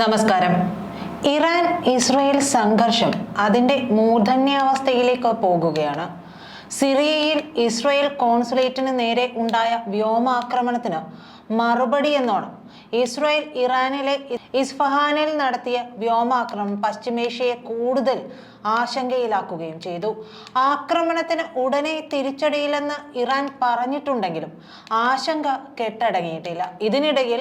നമസ്കാരം. Iran Israel സംഘർഷം അതിന്റെ മൂർധന്യാവസ്ഥയിലേക്ക് പോകുകയാണ്. സിറിയയിൽ ഇസ്രയേൽ കോൺസുലേറ്റിന് നേരെ ഉണ്ടായ വ്യോമാക്രമണത്തിന് മറുപടി എന്നോണം ഇസ്രയേൽ ഇറാനിലെ ഇസ്ഫഹാനിൽ നടത്തിയ വ്യോമാക്രമണം പശ്ചിമേഷ്യയെ കൂടുതൽ ആശങ്കയിലാക്കുകയും ചെയ്തു. ആക്രമണത്തിന് ഉടനെ തിരിച്ചടിയില്ലെന്ന് ഇറാൻ പറഞ്ഞിട്ടുണ്ടെങ്കിലും ആശങ്ക കെട്ടടങ്ങിയിട്ടില്ല. ഇതിനിടയിൽ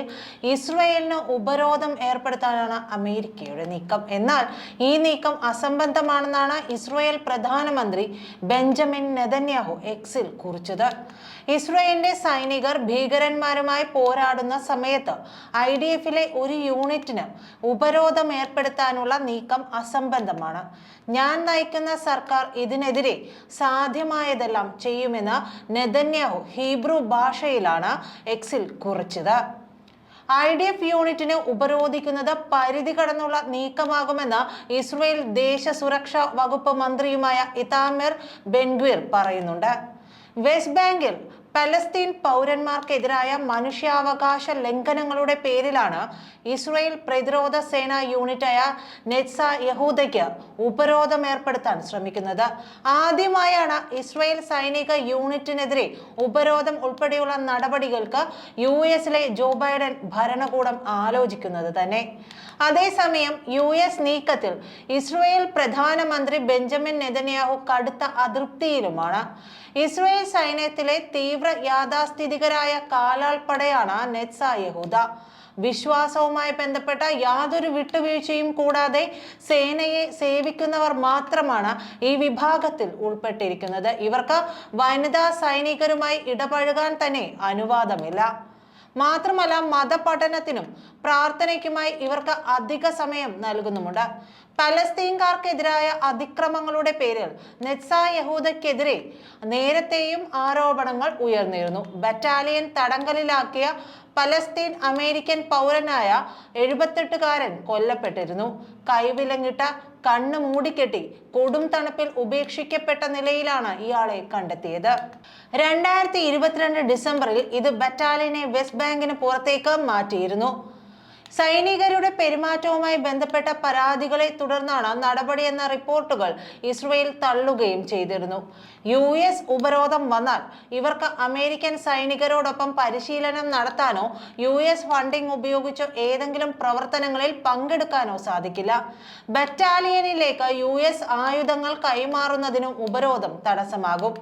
ഇസ്രയേലിന് ഉപരോധം ഏർപ്പെടുത്താനാണ് അമേരിക്കയുടെ നീക്കം. എന്നാൽ ഈ നീക്കം അസംബന്ധമാണെന്നാണ് ഇസ്രയേൽ പ്രധാനമന്ത്രി ബെഞ്ചമിൻ നെതന്യാഹു എക്സിൽ കുറിച്ചത്. ഇസ്രയേലിന്റെ സൈനികർ ഭീകരന്മാരുമായി പോരാടുന്ന സമയത്ത് ഐ ഡി എഫിലെ ഒരു യൂണിറ്റിന് ഉപരോധം ഏർപ്പെടുത്താനുള്ള നീക്കം അസംബന്ധമാണ്. ഞാൻ നയിക്കുന്ന സർക്കാർ ഇതിനെതിരെ സാധ്യമായതെല്ലാം ചെയ്യുമെന്ന് നെതന്യാഹു ഹീബ്രു ഭാഷയിലാണ് എക്സിൽ കുറിച്ചത്. ഐ ഡി എഫ് യൂണിറ്റിനെ ഉപരോധിക്കുന്നത് പരിധി കടന്നുള്ള നീക്കമാകുമെന്ന് ഇസ്രയേൽ ദേശ സുരക്ഷാ വകുപ്പ് മന്ത്രിയുമായ ഇതാമിർ ബെൻഗ്വീർ പറയുന്നുണ്ട്. വെസ്റ്റ് ബാങ്കിൽ പലസ്തീൻ പൗരന്മാർക്കെതിരായ മനുഷ്യാവകാശ ലംഘനങ്ങളുടെ പേരിലാണ് ഇസ്രയേൽ പ്രതിരോധ സേനാ യൂണിറ്റായ നെറ്റ്സ യഹൂദയ്ക്ക് ഉപരോധം ഏർപ്പെടുത്താൻ ശ്രമിക്കുന്നത്. ആദ്യമായാണ് ഇസ്രയേൽ സൈനിക യൂണിറ്റിനെതിരെ ഉപരോധം ഉൾപ്പെടെയുള്ള നടപടികൾക്ക് യു എസിലെ ജോ ബൈഡൻ ഭരണകൂടം ആലോചിക്കുന്നത് തന്നെ. അതേസമയം യു എസ് നീക്കത്തിൽ ഇസ്രയേൽ പ്രധാനമന്ത്രി ബെഞ്ചമിൻ നെതന്യാഹു കടുത്ത അതൃപ്തിയിലുമാണ്. ഇസ്രയേൽ സൈന്യത്തിലെ തീവ്ര യാഥാസ്ഥിതികരായ കാലാൾപ്പടയാണ് നെറ്റ്സ യഹൂദ. വിശ്വാസവുമായി ബന്ധപ്പെട്ട യാതൊരു വിട്ടുവീഴ്ചയും കൂടാതെ സേനയെ സേവിക്കുന്നവർ മാത്രമാണ് ഈ വിഭാഗത്തിൽ ഉൾപ്പെട്ടിരിക്കുന്നത്. ഇവർക്ക് വനിതാ സൈനികരുമായി ഇടപഴകാൻ തന്നെ അനുവാദമില്ല. മാത്രമല്ല മതപഠനത്തിനും പ്രാർത്ഥനയ്ക്കുമായി ഇവർക്ക് അധിക സമയം നൽകുന്നുമുണ്ട്. പലസ്തീൻകാർക്കെതിരായ അതിക്രമങ്ങളുടെ പേരിൽ നെറ്റ്സ യഹൂദയ്ക്കെതിരെ നേരത്തെയും ആരോപണങ്ങൾ ഉയർന്നിരുന്നു. ബറ്റാലിയൻ തടങ്കലിലാക്കിയ പലസ്തീൻ അമേരിക്കൻ പൗരനായ എഴുപത്തെട്ടുകാരൻ കൊല്ലപ്പെട്ടിരുന്നു. കൈവിലങ്ങിട്ട കണ്ണ് മൂടിക്കെട്ടി കൊടും തണുപ്പിൽ ഉപേക്ഷിക്കപ്പെട്ട നിലയിലാണ് ഇയാളെ കണ്ടെത്തിയത്. രണ്ടായിരത്തി ഇരുപത്തിരണ്ട് ഡിസംബറിൽ ഇത് ബറ്റാലിയനെ വെസ്റ്റ് ബാങ്കിന് പുറത്തേക്ക് മാറ്റിയിരുന്നു. സൈനികരുടെ പെരുമാറ്റവുമായി ബന്ധപ്പെട്ട പരാതികളെ തുടർന്നാണ് നടപടിയെന്ന റിപ്പോർട്ടുകൾ ഇസ്രയേൽ തള്ളുകയും ചെയ്തിരുന്നു. യു എസ് ഉപരോധം വന്നാൽ ഇവർക്ക് അമേരിക്കൻ സൈനികരോടൊപ്പം പരിശീലനം നടത്താനോ യു എസ് ഫണ്ടിംഗ് ഉപയോഗിച്ചോ ഏതെങ്കിലും പ്രവർത്തനങ്ങളിൽ പങ്കെടുക്കാനോ സാധിക്കില്ല. ബറ്റാലിയനിലേക്ക് യു എസ് ആയുധങ്ങൾ കൈമാറുന്നതിനും ഉപരോധം തടസ്സമാകും.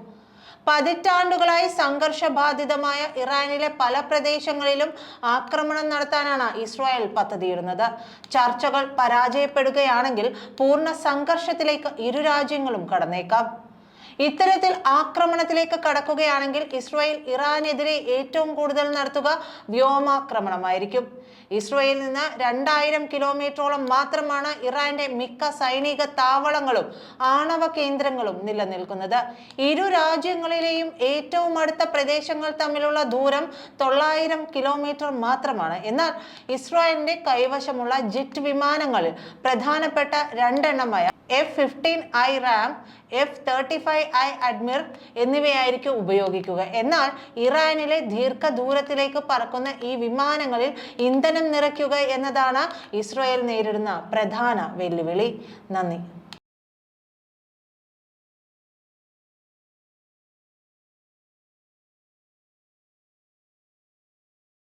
പതിറ്റാണ്ടുകളായി സംഘർഷബാധിതമായ ഇറാനിലെ പല പ്രദേശങ്ങളിലും ആക്രമണം നടത്താനാണ് ഇസ്രായേൽ പദ്ധതിയിടുന്നത്. ചർച്ചകൾ പരാജയപ്പെടുകയാണെങ്കിൽ പൂർണ സംഘർഷത്തിലേക്ക് ഇരു രാജ്യങ്ങളും കടന്നേക്കാം. ഇത്തരത്തിൽ ആക്രമണത്തിലേക്ക് കടക്കുകയാണെങ്കിൽ ഇസ്രായേൽ ഇറാനെതിരെ ഏറ്റവും കൂടുതൽ നടത്തുക വ്യോമാക്രമണമായിരിക്കും. ഇസ്രായേലിൽ നിന്ന് രണ്ടായിരം കിലോമീറ്ററോളം മാത്രമാണ് ഇറാന്റെ മിക്ക സൈനിക താവളങ്ങളും ആണവ കേന്ദ്രങ്ങളും നിലനിൽക്കുന്നത്. ഇരു രാജ്യങ്ങളിലെയും ഏറ്റവും അടുത്ത പ്രദേശങ്ങൾ തമ്മിലുള്ള ദൂരം തൊള്ളായിരം കിലോമീറ്റർ മാത്രമാണ്. എന്നാൽ ഇസ്രായേലിന്റെ കൈവശമുള്ള ജെറ്റ് വിമാനങ്ങളിൽ പ്രധാനപ്പെട്ട രണ്ടെണ്ണമായ F fifteen I Ra'am F thirty five I Adir എന്നിവയായിരിക്കും ഉപയോഗിക്കുക. എന്നാൽ ഇറാനിലെ ദീർഘദൂരത്തിലേക്ക് പറക്കുന്ന ഈ വിമാനങ്ങളിൽ ഇന്ധനം നിറയ്ക്കുക എന്നതാണ് ഇസ്രായേൽ നേരിടുന്ന പ്രധാന വെല്ലുവിളി. നന്ദി.